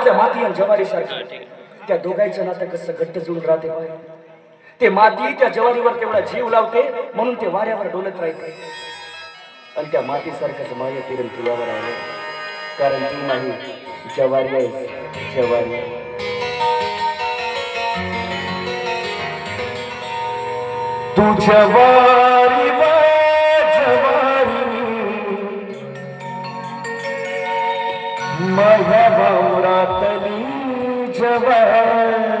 वावरातल्या माती आणि ज्वारी सारखं त्या दोघांचं नातं कसं घट्ट जुळून राहते. ते माती त्या ज्वारीवर तेवढा जीव लावते म्हणून ते वाऱ्यावर डोलत राहते आणि त्या मातीसारखंच माया किरण फुलावर आलं कारण तू नाही जवारी आहे जवारी आहे. तू जवारी माझ्या भावरातली जवारी जवारी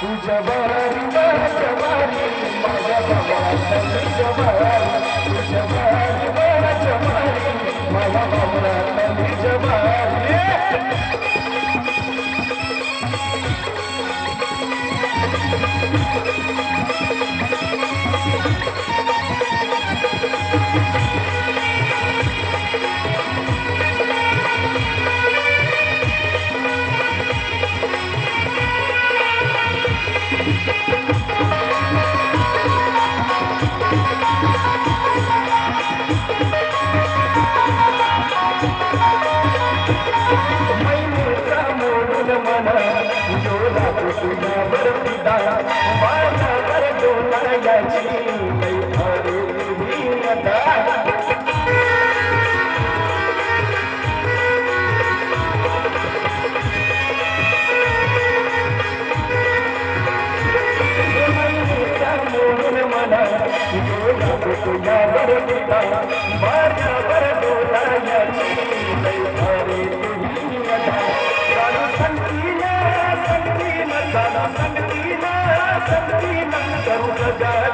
तुझ्या बारी माझ्या बारी माझ्या तुझ्या माझ्या माझ्या मन जोला तुझ्यावर पिता माझ्यावर डोलायची लई भारी भीमता मैनेचा मोडून मन जोला तुझ्यावर पिता माझ्यावर I'm की है my, मन करूँ be.